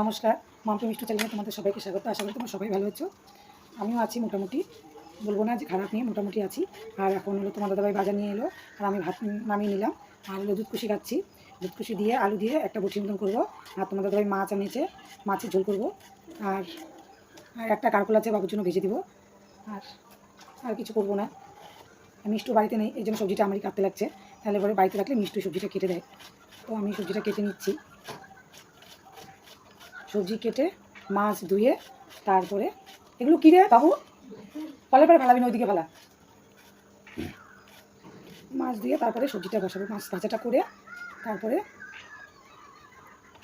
নমস্কার, মাম্পি মিষ্টি চ্যানেলে তোমাদের সবাইকে স্বাগত। আশা করি তোমরা সবাই ভালো আছো। আমিও আছি মোটামুটি। বলব না যে খারাপ নিয়ে, মোটামুটি আছি। আর এখন হলো তোমার দাদাভাই বাজার নিয়ে এলো, আর আমি ভাত নামিয়ে নিলাম। আর হলো দুধকুশি খাচ্ছি। দুধকুশি দিয়ে আলু দিয়ে একটা বটি মতন করব। আর তোমার দাদাভাই মাছ আনিয়েছে, মাছের ঝোল করব। আর আর একটা কারকুল আছে, বাবুর জন্য ভেজে দিব। আর আর কিছু করব না। মিষ্টু বাড়িতে নেই, এই জন্য সবজিটা আমারই কাটতে লাগছে। তাহলে পরে বাড়িতে রাখলে মিষ্টু সবজিটা কেটে দেয়। তো আমি সবজিটা কেটে নিচ্ছি। সবজি কেটে, মাছ ধুয়ে তারপরে, এগুলো কী রে বাবু? পালে পরে ফালাবি না, ওইদিকে ফালা মাছ দিয়ে তারপরে সবজিটা বসাবো, মাছ ভাজাটা করে তারপরে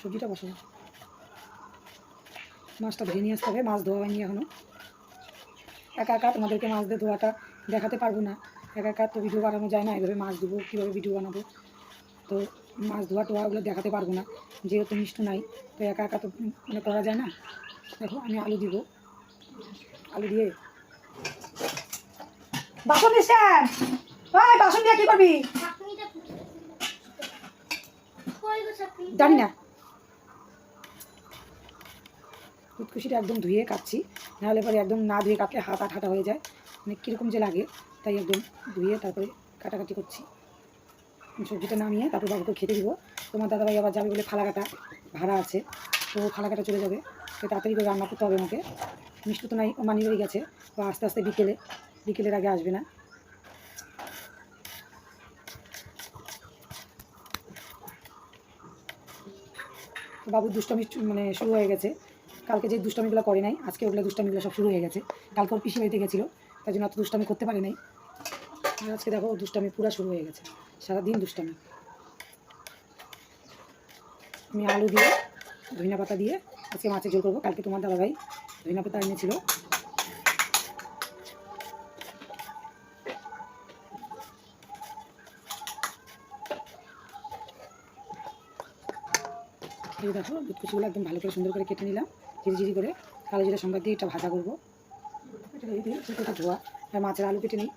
সবজিটা বসাবো। মাছটা ধুয়ে নিয়ে আসতে হবে, মাছ ধোয়া হয়নি এখনও একা একা তোমাদেরকে মাছ দিয়ে ধোয়াটা দেখাতে পারব না। একা একা তো ভিডিও বানানো যায় না, এভাবে মাছ দেবো কীভাবে ভিডিও বানাবো। তো মাছ ধোয়া টোয়া ওগুলো দেখাতে পারব না। যেহেতু মিষ্টু নাই, তো একা একা তো মানে করা যায় না। দেখো, আমি আলু দিব। আলু দিয়ে। বাসন দিচ্ছেন বাসন দিয়ে কী করবি? জানি না। উৎকুশিটা একদম ধুয়ে কাটছি। নাহলে পরে একদম না ধুয়ে কাটলে হাত আঠাটা হয়ে যায়। মানে কীরকম যে লাগে, তাই একদম ধুয়ে তারপরে কাটাকাটি করছি। সবজিটা নামিয়ে তারপর বাবুকে খেতে দিব। তোমার দাদাভাই আবার যাবে বলে ফালাকাটা ভাড়া আছে, তো ফালাকাটা চলে যাবে। তো তাড়াতাড়ি করে রান্না করতে হবে আমাকে। মিষ্টি তো নাই, মানি হয়ে গেছে। তো আস্তে আস্তে বিকেলে, বিকেলের আগে আসবে না। বাবুর দুষ্টামি মানে শুরু হয়ে গেছে। কালকে যে দুষ্টামিগুলো করে নাই, আজকে ওগুলো দুষ্টামিগুলো সব শুরু হয়ে গেছে। কালকে ওর পিসি বাড়িতে গেছিল তাই জন্য অত দুষ্টামি করতে পারে নাই। আর আজকে দেখো দুষ্টামি পুরো শুরু হয়ে গেছে। সারাদিন দুষ্টামি। আমি আলু দিয়ে, ধনিয়া পাতা দিয়ে আজকে মাছের ঝোল করব। কালকে তোমার দাদাভাই ধনিয়া পাতা এনেছিল। এই দেখো, দুধকুচিগুলো একদম ভালো করে সুন্দর করে কেটে নিলাম। ঝিরি ঝিরি করে কালো জিরা সম্বাদ দিয়ে এটা ভাজা করব। এটা ধোয়া মাছের আলু কেটে নিই।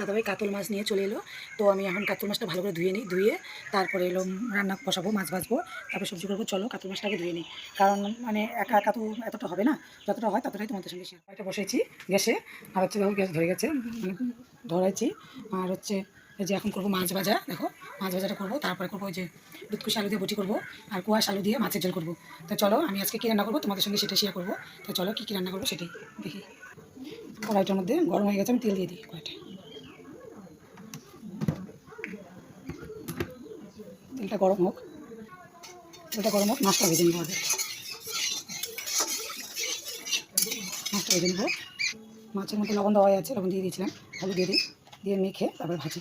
দাদাভাই কাতল মাছ নিয়ে চলে এলো। তো আমি এখন কাতল মাছটা ভালো করে ধুয়ে নিই, ধুয়ে তারপরে এলো রান্না বসাবো, মাছ ভাজবো, তারপর সবজি করব। চলো কাতল মাছটাকে ধুয়ে নিই। কারণ মানে একা একা তো এতটা হবে না, যতটা হয় ততটাই তোমাদের সঙ্গে শেয়ার এটা বসেছি গ্যাসে, আর হচ্ছে গ্যাস ধরে গেছে মানে ধরাইছি। আর হচ্ছে যে এখন করব মাছ ভাজা, দেখো, মাছ ভাজাটা করব, তারপরে করব ওই যে দুধকুশি আলু দিয়ে বটি করব, আর কুয়াশ আলু দিয়ে মাছের ঝোল করব। তো চলো আমি আজকে কী রান্না করব তোমাদের সঙ্গে সেটা শেয়ার করব। তো চলো কী কী রান্না করব সেটাই দেখি। কড়াইটার মধ্যে গরম হয়ে গেছে, আমি তেল দিয়ে দিই কড়াইটা। তেলটা গরম হোক। তেলটা গরম হোক, মাছটা ভেজে নেব আগে। মাছটা ভেজে নেব। মাছের মধ্যে লবণ দেওয়া আছে, লবণ দিয়ে দিয়েছিলাম। হলুদ দিয়ে দিই, দিয়ে মেখে তারপরে ভাজি।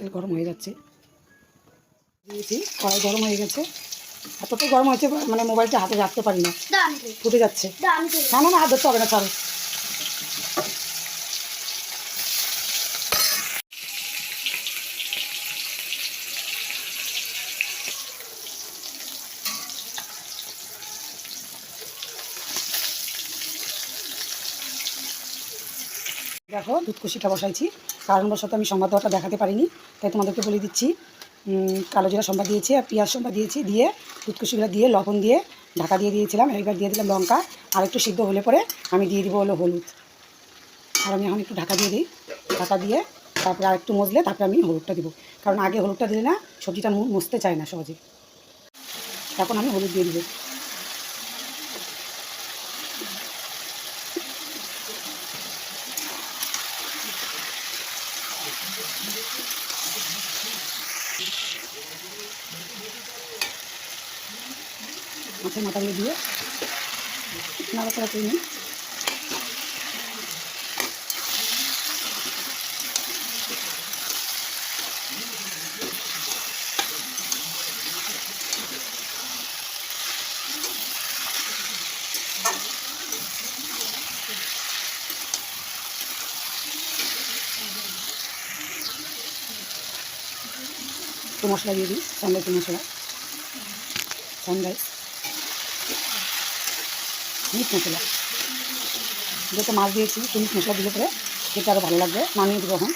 তেল গরম হয়ে যাচ্ছে। দিয়েছি কড়াই গরম হয়ে গেছে। এতটাই গরম হয়েছে মানে মোবাইলটা হাতে রাখতে পারি না। ফুটে যাচ্ছে। না না না হাত ধরতে হবে না ছাড়ো। দেখো দুধকুশিটা বসাইছি। কারণবশত আমি সংবাদ দেওয়াটা দেখাতে পারিনি, তাই তোমাদেরকে বলে দিচ্ছি। কালো জিরা সম্বাদ দিয়েছি আর পেঁয়াজ সম্বাদ দিয়েছি, দিয়ে দুধকুশিগুলো দিয়ে লবণ দিয়ে ঢাকা দিয়ে দিয়েছিলাম এইবার দিয়ে দিলাম লঙ্কা, আর একটু সিদ্ধ হলে পরে আমি দিয়ে দিব হলো হলুদ। আর আমি এখন একটু ঢাকা দিয়ে দিই, ঢাকা দিয়ে তারপরে আর একটু মজলে তারপরে আমি হলুদটা দিব, কারণ আগে হলুদটা দিলে না সবজিটা মুছতে চায় না সহজে। এখন আমি হলুদ দিয়ে দিব। মাছের মাথাগুলো দিয়ে। নাড়াচাড়া করে নিই। মশলা দিয়ে দিই সানরাইজ মশলা। সানরাইজ মিট মশলা যেহেতু মাছ দিয়েছি, তুমি মশলা দিলে পরে খেতে আরও ভালো লাগবে নামিয়ে দেবো এখন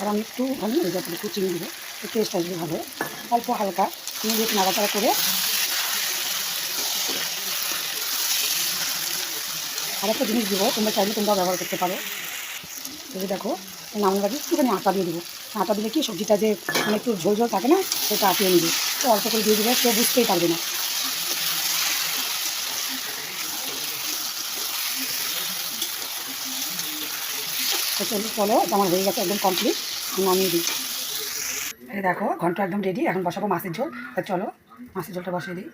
আর আমি একটু ভালো হয়ে যাবে একটু চিনি দেবো একটু টেস্ট আসবে ভালো। অল্প হালকা, চিনি দিয়ে নাড়াচাড়া করে। আর একটা জিনিস দেবো, তোমরা চাইলে তোমরা ব্যবহার করতে পারো। এই যে দেখো নামানোর আগে একটুখানি আটা দিয়ে দেবো। আটা দিলে কি সবজিটা যে মানে একটু ঝোল ঝোল থাকে না, সেটা আটিয়ে নেবে। তো অল্প করে দিয়ে দেবে কেউ বুঝতেই পারবে না। তো চলো চলো এটা আমার হয়ে গেছে, একদম কমপ্লিট নামিয়ে দিই এই দেখো, ঘণ্টা একদম রেডি এখন বসাবো মাছের ঝোল। তা চলো, মাছের ঝোলটা বসিয়ে দিই।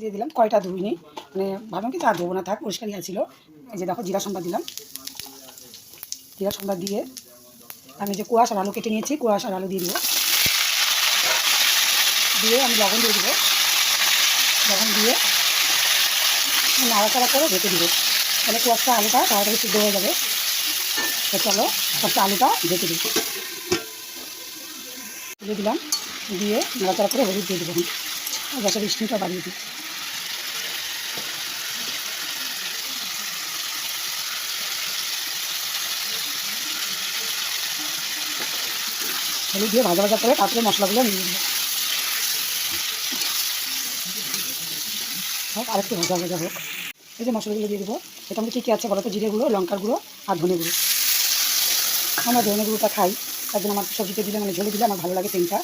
দিয়ে দিলাম কয়টা ধুইনি মানে ভাবলাম কি আর ধোবো না, থাক পরিষ্কারই আছিল এই যে দেখো, জিরা সম্বাদ দিলাম। জিরা সম্বাদ দিয়ে আমি যে কুয়াশার আলু কেটে নিয়েছি কুয়াশার আলু দিয়ে দিব। দিয়ে আমি লবণ দিয়ে দিব। লবণ দিয়ে নাড়াচাড়া করে ঢেকে দিব। তাহলে কুয়াশা আলুটা তাড়াতাড়ি সিদ্ধ হয়ে যাবে। তো চলো কুয়াশা আলুটা ঢেকে দিই তুলে দিলাম, দিয়ে নাড়াচাড়া করে হলুদ দিয়ে দেবো। গ্যাসের স্টিমটা বাড়িয়ে দিই। হলুদ দিয়ে ভাজা ভাজা করে তারপরে মশলাগুলো নিয়ে দেবো হোক আরেকটু ভাজা ভাজা হোক। এই যে মশলাগুলো দিয়ে দেবো, এটার মধ্যে কী কী আছে বলো তো? জিরে গুঁড়ো, লঙ্কার গুঁড়ো আর ধনে গুঁড়ো। আমরা ধনে গুঁড়োটা খাই, তার জন্য আমার সবজিতে দিলে মানে ঝোলে দিলে আমার ভালো লাগে তিনটা।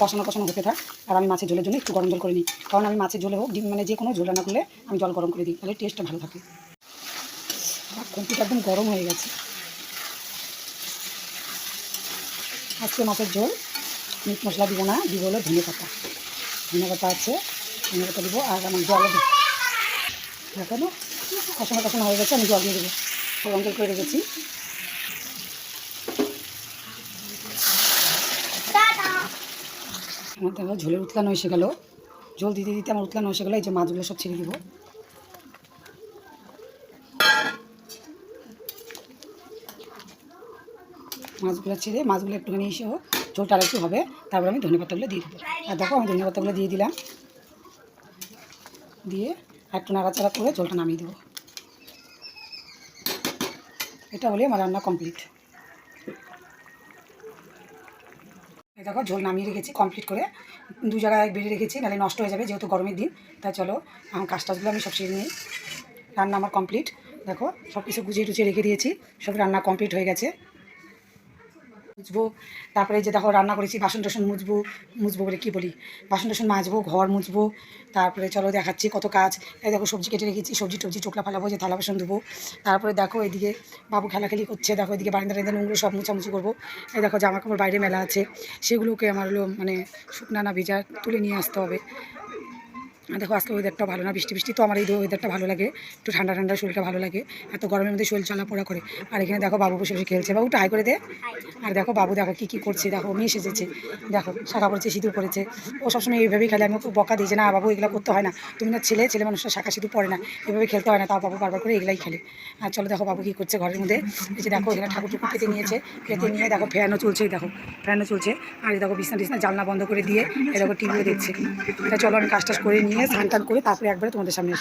কষানো কষানো হতে থাক, আর আমি মাছের ঝোলের জন্য একটু গরম জল করে নিই। কারণ আমি মাছের ঝোলে হোক, ডিম মানে যে কোনো ঝোল রান্না করলে আমি জল গরম করে দিই, তাহলে টেস্টটা ভালো থাকে। আর একদম গরম হয়ে গেছে। আজকে মাছের ঝোল, মিট মশলা দিব না, দিব হলো ধনে পাতা। ধনে পাতা আছে, ধনে পাতা দিব, আর আমার জল দেবো। দেখানো? কষানো কষানো হয়ে গেছে, আমি জল দিয়ে দেবো। জল করে রেখেছি। আমার দেখো ঝোলের উতলানো এসে গেল। ঝোল দিতে দিতে আমার উতলানো এসে গেলো। এই যে মাছগুলো সব ছেড়ে দিব। মাছগুলো ছেড়ে, মাছগুলো একটুখানি এসে ঝোলটা আর হবে। তারপর আমি ধনে পাতাগুলো দিয়ে দেবো। আর দেখো, আমি ধনে পাতাগুলো দিয়ে দিলাম। দিয়ে একটু নাড়াচাড়া করে ঝোলটা নামিয়ে দেবো। এটা হলে আমার রান্না কমপ্লিট দেখো, ঝোল নামিয়ে রেখেছি কমপ্লিট করে। দু জায়গায় বেড়ে রেখেছি, নাহলে নষ্ট হয়ে যাবে যেহেতু গরমের দিন। তাই চলো, আমার কাজ টাজগুলো আমি সব সেরে নিই। রান্না আমার কমপ্লিট দেখো, সব কিছু গুছিয়ে টুছিয়ে রেখে দিয়েছি, সব রান্না কমপ্লিট হয়ে গেছে। মুছবো। তারপরে যে দেখো রান্না করেছি, বাসন টাসন মুছবো মুছবো বলে কী বলি? বাসন টাসন মাজবো, ঘর মুছবো। তারপরে চলো দেখাচ্ছি কত কাজ। এই দেখো সবজি কেটে রেখেছি, সবজি টবজি চোখলা ফালাবো যে থালা বাসন ধুবো। তারপরে দেখো এদিকে বাবু খেলাখেলি করছে, দেখো এদিকে বারিন্দা টারিন্দা, নোংরা সব মুছামুছি করব। এই দেখো জামা কাপড় বাইরে মেলা আছে, সেগুলোকে আমার হলো মানে শুকনা না ভিজা তুলে নিয়ে আসতে হবে। দেখো আজকে ওয়েদারটা ভালো না, বৃষ্টি বৃষ্টি তো আমার এই ওয়েদারটা ভালো লাগে। একটু ঠান্ডা ঠান্ডা শরীরটা ভালো লাগে। এত গরমের মধ্যে শরীর চলাপড়া করে। আর এখানে দেখো বাবু বসে বসে খেলছে। বাবু টাই করে দে। আর দেখো বাবু, দেখো কী কী করছে। দেখো, মেয়ে সেজেছে। দেখো, শাখা পড়েছে, সিঁদুর পড়েছে। ও সবসময় এইভাবেই খেলে। আমি ওকে বকা দিয়েছে, না, বাবু, এগুলো করতে হয় না। তুমি না ছেলে ছেলে মানুষের শাখা সিঁদুর পড়ে না। এভাবে খেলতে হয় না। তাও বাবু বারবার করে এগুলাই খেলে। আর চলো দেখো বাবু কী করছে ঘরের মধ্যে। এই যে দেখো, এখানে ঠাকুর টুকুর পেতে নিয়েছে। পেতে নিয়ে দেখো ফ্যানও চলছে এই দেখো। ফ্যানও চলছে। আর দেখো বিছনা টিছনা জানলা বন্ধ করে দিয়ে দেখো টিভিও দেখছে। এটা চলো আমি কাজ টাজ করে নিয়ে স্নান টান করে তারপরে একবারে তোমাদের সামনে।